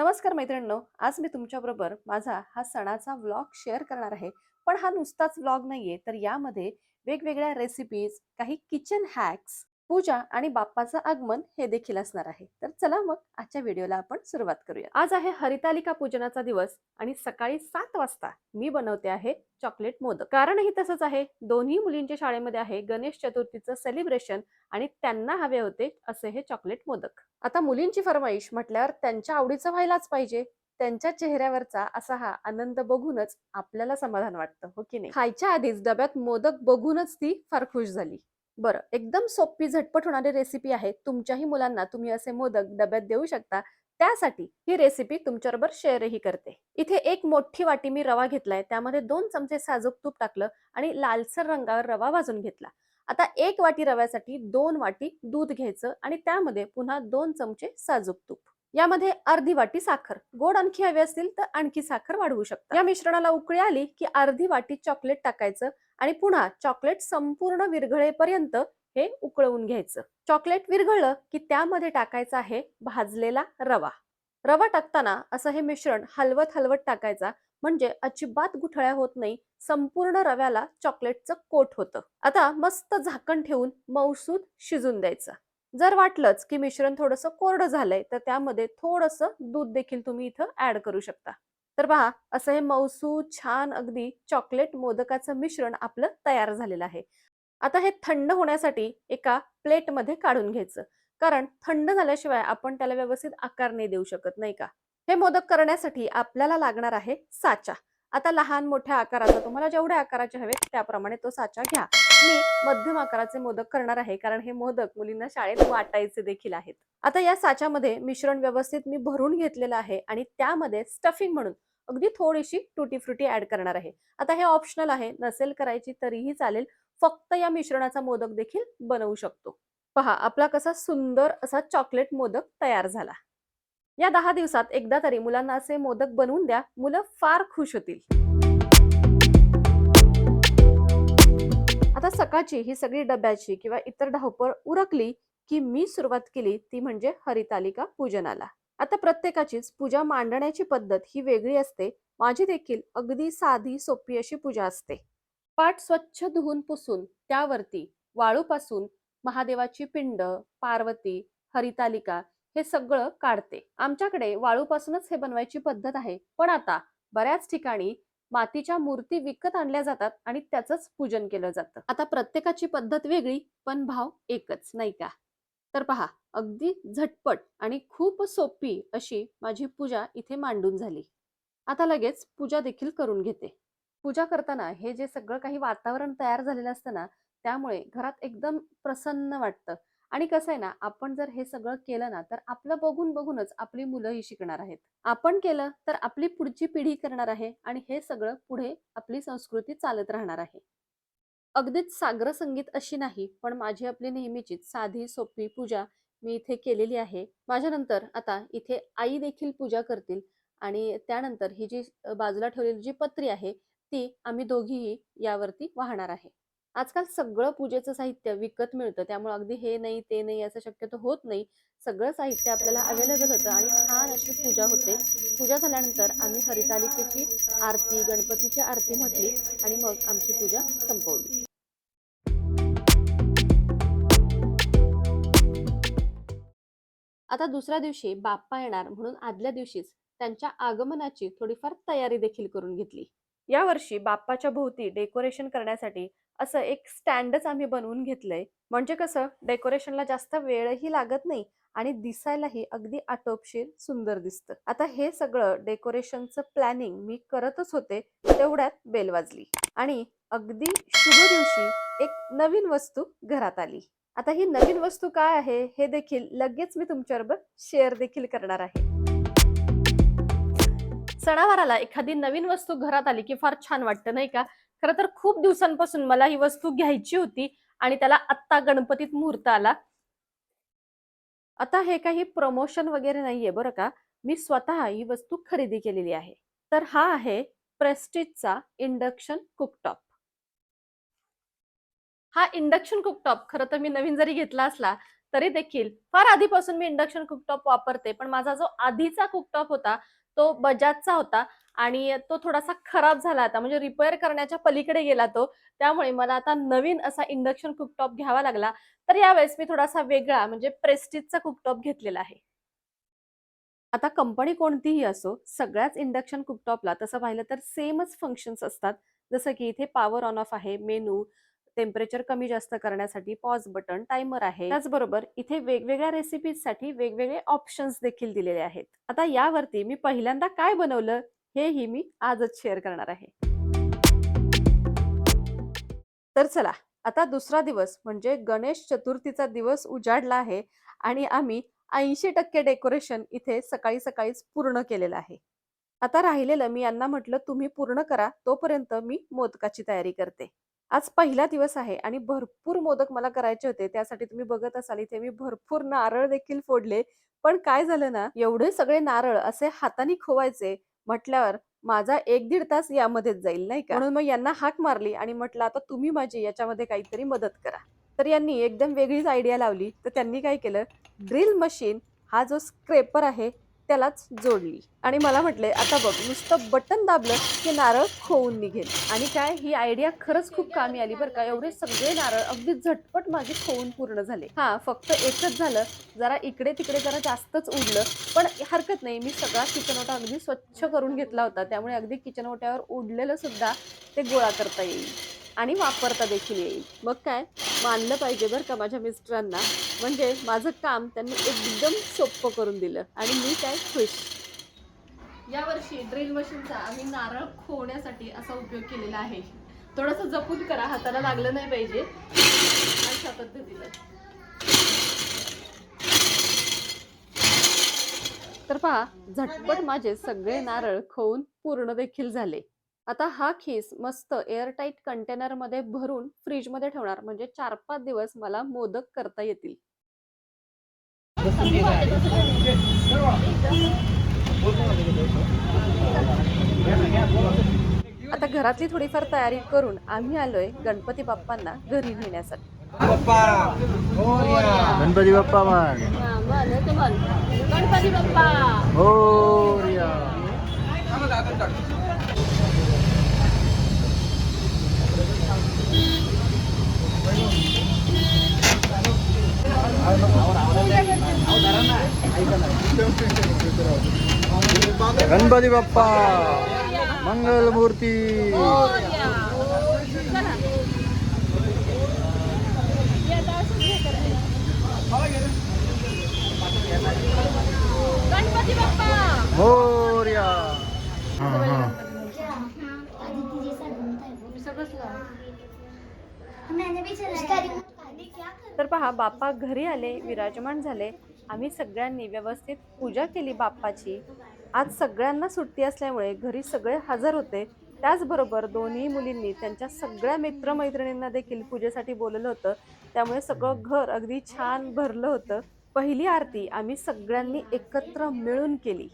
नमस्कार मैत्रिणींनो आज मी तुमच्याबरोबर माझा हा सणाचा व्लॉग शेअर करणार आहे. पण हा नुसताच व्लॉग नाहीये तर यामध्ये वेगवेगळ्या रेसिपीज काही किचन हॅक्स पूजा आणि बाप्पाचं आगमन हे देखील असणार आहे. तर चला मग आजच्या व्हिडिओला आपण सुरुवात करूया आज आहे हरितालिका पूजनाचा दिवस आणि सकाळी सात वाजता मी बनवते आहे चॉकलेट मोदक. कारणही तसंच आहे दोन्ही मुलींच्या शाळेमध्ये आहे गणेश चतुर्थीचं सेलिब्रेशन आणि त्यांना हवे होते असे हे चॉकलेट मोदक. आता मुलींची फरमाईश म्हटल्यावर त्यांच्या आवडीचं व्हायलाच पाहिजे. त्यांच्या चेहऱ्यावरचा असा हा आनंद बघूनच आपल्याला समाधान वाटतं हो की नाही? खायच्या आधीच डब्यात मोदक बघूनच ती फार खुश झाली. बरं एकदम सोपी झटपट होणारी रेसिपी आहे. तुमच्याही मुलांना तुम्ही असे मोदक डब्यात देऊ शकता. त्यासाठी ही रेसिपी तुमच्याबरोबर शेअरही करते. इथे एक मोठी वाटी मी रवा घेतलाय. त्यामध्ये दोन चमचे साजूक तूप टाकलं आणि लालसर रंगावर रवा भाजून घेतला. आता एक वाटी रव्यासाठी दोन वाटी दूध घ्यायचं आणि त्यामध्ये पुन्हा दोन चमचे साजूक तूप. यामध्ये अर्धी वाटी साखर. गोड आणखी हवी असतील तर आणखी साखर वाढवू शकता. या मिश्रणाला उकळी आली की अर्धी वाटी चॉकलेट टाकायचं आणि पुन्हा चॉकलेट संपूर्ण विरघळेपर्यंत हे उकळवून घ्यायचं. चॉकलेट विरघळलं की त्यामध्ये टाकायचा आहे भाजलेला रवा. रवा टाकताना असं हे मिश्रण हलवत हलवत टाकायचा म्हणजे अजिबात गुठळ्या होत नाही. संपूर्ण रव्याला चॉकलेटचं कोट होतं. आता मस्त झाकण ठेवून मौसूद शिजून द्यायचं. जर वाटलंच की मिश्रण थोडंसं कोरडं झालंय तर त्यामध्ये थोडंसं दूध देखील तुम्ही इथं ऍड करू शकता. तर पहा असं हे मौसू छान अगदी चॉकलेट मोदकाचं मिश्रण आपलं तयार झालेलं आहे. आता हे थंड होण्यासाठी एका प्लेटमध्ये काढून घ्यायचं. कारण थंड झाल्याशिवाय आपण त्याला व्यवस्थित आकार नाही देऊ शकत नाही का? हे मोदक करण्यासाठी आपल्याला लागणार आहे साचा. आता लहान मोठ्या आकाराचा तुम्हाला जेवढ्या आकाराचे हवेत त्याप्रमाणे तो साचा घ्या. मी मध्यम आकाराचे मोदक करणार आहे कारण हे मोदक मुलींना शाळेत वाटायचे देखील आहेत. आता या साच्यामध्ये मिश्रण व्यवस्थित मी भरून घेतलेलं आहे आणि त्यामध्ये स्टफिंग म्हणून अगदी थोडीशी टुटी फ्रुटी ऍड करणार आहे. आता हे ऑप्शनल आहे नसेल करायची तरीही चालेल फक्त या मिश्रणाचा मोदक देखील बनवू शकतो. पहा आपला कसा सुंदर असा चॉकलेट मोदक तयार झाला. या दहा दिवसात एकदा तरी मुलांना असे मोदक बनवून द्या मुलं फार खुश होतील. आता सकाळची ही सगळी डब्याची किंवा इतर धावपळ उरकली की मी सुरुवात केली ती म्हणजे हरितालिका पूजनाला. आता प्रत्येकाचीच पूजा मांडण्याची पद्धत ही वेगळी असते. माझी देखील अगदी साधी सोपी अशी पूजा असते. पाठ स्वच्छ धुवून पुसून त्यावरती वाळूपासून महादेवाची पिंड पार्वती हरितालिका हे सगळं काढते. आमच्याकडे वाळूपासूनच हे बनवायची पद्धत आहे. पण आता बऱ्याच ठिकाणी मातीच्या मूर्ती विकत आणल्या जातात आणि त्याचंच पूजन केलं जातं. आता प्रत्येकाची पद्धत वेगळी पण भाव एकच नाही का? तर पहा अगदी झटपट आणि खूप सोपी अशी माझी पूजा इथे मांडून झाली. आता लगेच पूजा देखील करून घेते. पूजा करताना हे जे सगळं काही वातावरण तयार झालेलं असतं ना त्यामुळे घरात एकदम प्रसन्न वाटतं. आणि कसं आहे ना आपण जर हे सगळं केलं ना तर आपलं बघून बघूनच आपली मुलंही शिकणार आहेत. आपण केलं तर आपली पुढची पिढी करणार आहे आणि हे सगळं पुढे आपली संस्कृती चालत राहणार आहे. अगदीच सागर संगीत अशी नाही पण माझी आपली नेहमीचीच साधी सोपी पूजा मी इथे केलेली आहे. माझ्यानंतर आता इथे आई देखील पूजा करतील आणि त्यानंतर ही जी बाजूला ठेवलेली जी पत्री आहे ती आम्ही दोघीही यावरती वाहणार आहे. आजकाल सगळं पूजेचं साहित्य विकत मिळतं. त्यामुळे अगदी हे नाही ते नाही असं शक्यतो होत नाही. सगळं साहित्य आपल्याला अवेलेबल होतं आणि छान अशी पूजा होते. पूजा झाल्यानंतर आम्ही हरितालिकेची आरती गणपतीची आरती म्हटली आणि मग आमची पूजा संपवली. आता दुसऱ्या दिवशी बाप्पा येणार म्हणून आदल्या दिवशीच त्यांच्या आगमनाची थोडीफार तयारी देखील करून घेतली. यावर्षी बाप्पाच्या भोवती डेकोरेशन करण्यासाठी असं एक स्टँडच आम्ही बनवून घेतलंय. म्हणजे कसं डेकोरेशनला जास्त वेळही लागत नाही आणि दिसायलाही अगदी आटोपशीर सुंदर दिसतं. आता हे सगळं डेकोरेशनचं प्लॅनिंग मी करतच होते तेवढ्यात बेल वाजली आणि अगदी शुभ दिवशी एक नवीन वस्तू घरात आली. आता ही नवीन वस्तू काय आहे हे देखील लगेच मी तुमच्याबरोबर शेअर देखील करणार आहे. सणावाराला एखादी नवीन वस्तू घरात आली की फार छान वाटतं नाही का? खरं तर खूप दिवसांपासून मला ही वस्तू घ्यायची होती आणि त्याला आत्ता गणपतीत मुहूर्त आला. आता हे काही प्रमोशन वगैरे नाहीये बरं का. मी स्वतः ही वस्तू खरेदी केलेली आहे. तर हा आहे प्रेस्टिजचा इंडक्शन कुकटॉप हा इंडक्शन कुकटॉप खरं तर मी नवीन जरी घेतला असला तरी देखील फार आधीपासून मी इंडक्शन कुकटॉप वापरते. पण माझा जो आधीचा कुकटॉप होता तो बजाजचा होता. आणि तो थोडासा खराब झाला आता. म्हणजे रिपेअर करण्याच्या पलीकडे गेला तो. त्यामुळे मला आता नवीन असा इंडक्शन कुकटॉप घ्यावा लागला. तर यावेळेस मी थोडासा वेगळा म्हणजे प्रेस्टिजचा कुकटॉप घेतलेला आहे. आता कंपनी कोणतीही असो सगळ्याच इंडक्शन कुकटॉपला तसं पाहिलं तर सेमच फंक्शन्स असतात. जसं की इथे पॉवर ऑन ऑफ आहे मेनू टेम्परेचर कमी जास्त करण्यासाठी पॉज बटन टाइमर आहे. त्याचबरोबर इथे वेगवेगळ्या रेसिपीजसाठी वेगवेगळे ऑप्शन्स देखील दिलेले आहेत. आता यावरती मी पहिल्यांदा काय बनवलं? हेही मी आजच शेअर करणार आहे. तर चला आता दुसरा दिवस म्हणजे गणेश चतुर्थीचा दिवस उजाडला आहे आणि आम्ही ऐंशी टक्के डेकोरेशन इथे सकाळी सकाळीच पूर्ण केलेलं आहे. आता राहिलेलं मी यांना म्हटलं तुम्ही पूर्ण करा तोपर्यंत मी मोदकाची तयारी करते. आज पहिला दिवस आहे आणि भरपूर मोदक मला करायचे होते त्यासाठी तुम्ही बघत असाल इथे मी भरपूर नारळ देखील फोडले. पण काय झालं ना एवढे सगळे नारळ असे हाताने खोवायचे म्हटल्यावर माझा एक दीड तास यामध्येच जाईल नाही का? म्हणून मग यांना हाक मारली आणि म्हटलं आता तुम्ही माझी याच्यामध्ये काहीतरी मदत करा. तर यांनी एकदम वेगळीच आयडिया लावली. तर त्यांनी काय केलं? ड्रिल मशीन हा जो स्क्रेपर आहे त्यालाच जोडली. आणि मला म्हटले आता बघ नुसतं बटन दाबलं की नारळ खोवून निघेल. आणि काय ही आयडिया खरंच खूप कामी आली बरं का. एवढे सगळे नारळ अगदी झटपट माझे खोवून पूर्ण झाले. हा फक्त एकच झालं. जरा इकडे तिकडे जरा जास्तच उडलं. पण हरकत नाही मी सगळा किचन ओटा अगदी स्वच्छ करून घेतला होता. त्यामुळे अगदी किचन ओट्यावर उडलेलं सुद्धा ते गोळा करता येईल. आणि वापरता देखील येईल. मग काय? मानलं पाहिजे बरं का माझ्या मिस्टरांना. म्हणजे माझं काम त्यांनी एकदम सोपं करून दिलं आणि मी काय खुश. यावर्षी ड्रिल मशीनचा आम्ही नारळ खोवण्यासाठी असा उपयोग केलेला आहे. थोडंसं जपून करा हाताला लागलं नाही पाहिजे. अशा पद्धतीनं. तर पहा झटपट माझे सगळे नारळ खोवून पूर्ण देखील झाले. आता हा खीस मस्त एअरटाईट कंटेनरमध्ये भरून फ्रीजमध्ये ठेवणार. म्हणजे चार पाच दिवस मला मोदक करता येतील. आता घरातली थोडीफार तयारी करून आम्ही आलोय गणपती बाप्पांना घरी नेण्यासाठी. गणपती बाप्पा मान गणपती बाप्पा! गणपती बाप्पा मंगल मूर्ती. गणपती तर पहा बाप्पा घरी आले विराजमान झाले. आम्ही सगळ्यांनी व्यवस्थित पूजा केली बाप्पाची. आज सगळ्यांना सुट्टी असल्यामुळे घरी सगळे हजर होते. त्याचबरोबर दोन्ही मुलींनी त्यांच्या सगळ्या मित्रमैत्रिणींना देखील पूजेसाठी बोलवलं होतं. त्यामुळे सगळं घर अगदी छान भरलं होतं. पहिली आरती आम्ही सगळ्यांनी एकत्र मिळून केली.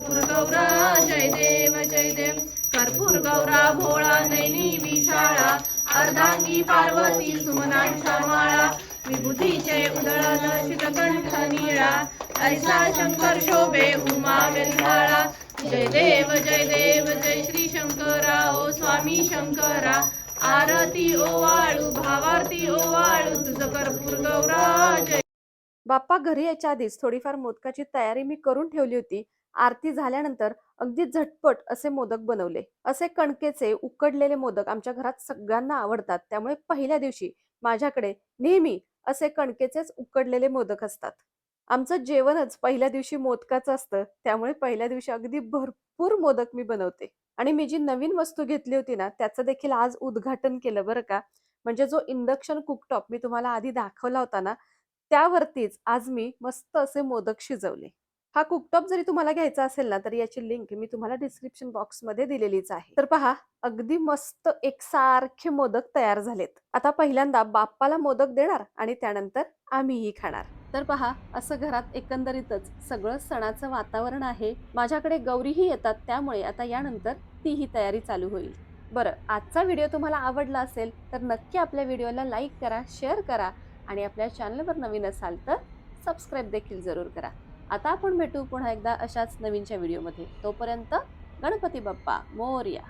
गौरा जय देव जय देव. कर्पूर गौरा भोळा नैनी विशाळा. अर्धांगी पार्वती सुमनांच्या माळा. विभूतीचे उदळन शितकंठ निळा ऐसा शंकर शोभे उमा वेल्हाळा जय देव जय देव जय श्री शंकरा ओ स्वामी शंकरा. आरती ओ वाळू ओवाळू ओ वाळू तुझं कर्पूर गौरा जय. बाप्पा घरी यायच्या आधीच थोडीफार मोदकाची तयारी मी करून ठेवली होती. आरती झाल्यानंतर अगदी झटपट असे मोदक बनवले. असे कणकेचे उकडलेले मोदक आमच्या घरात सगळ्यांना आवडतात. त्यामुळे पहिल्या दिवशी माझ्याकडे नेहमी असे कणकेचेच उकडलेले मोदक असतात. आमचं जेवणच पहिल्या दिवशी मोदकाचं असतं त्यामुळे पहिल्या दिवशी अगदी भरपूर मोदक मी बनवते. आणि मी जी नवीन वस्तू घेतली होती ना त्याचं देखील आज उद्घाटन केलं बरं का. म्हणजे जो इंडक्शन कुकटॉप मी तुम्हाला आधी दाखवला होता ना त्यावरतीच आज मी मस्त असे मोदक शिजवले. हा कुकटॉप जरी तुम्हाला घ्यायचा असेल ना तर याची लिंक मी तुम्हाला डिस्क्रिप्शन बॉक्समध्ये दिलेलीच आहे. तर पहा अगदी मस्त एकसारखे मोदक तयार झालेत. आता पहिल्यांदा बाप्पाला मोदक देणार आणि त्यानंतर आम्हीही खाणार. तर पहा असं घरात एकंदरीतच सगळं सणाचं वातावरण आहे. माझ्याकडे गौरीही येतात त्यामुळे आता यानंतर तीही तयारी चालू होईल. बरं आजचा व्हिडिओ तुम्हाला आवडला असेल तर नक्की आपल्या व्हिडिओला लाईक करा शेअर करा आणि आपल्या चॅनलवर नवीन असाल तर सबस्क्राईब देखील जरूर करा. आता आपण भेटू पुन्हा एकदा अशाच नवीनच्या व्हिडिओमध्ये. तोपर्यंत गणपती बाप्पा मोर्या.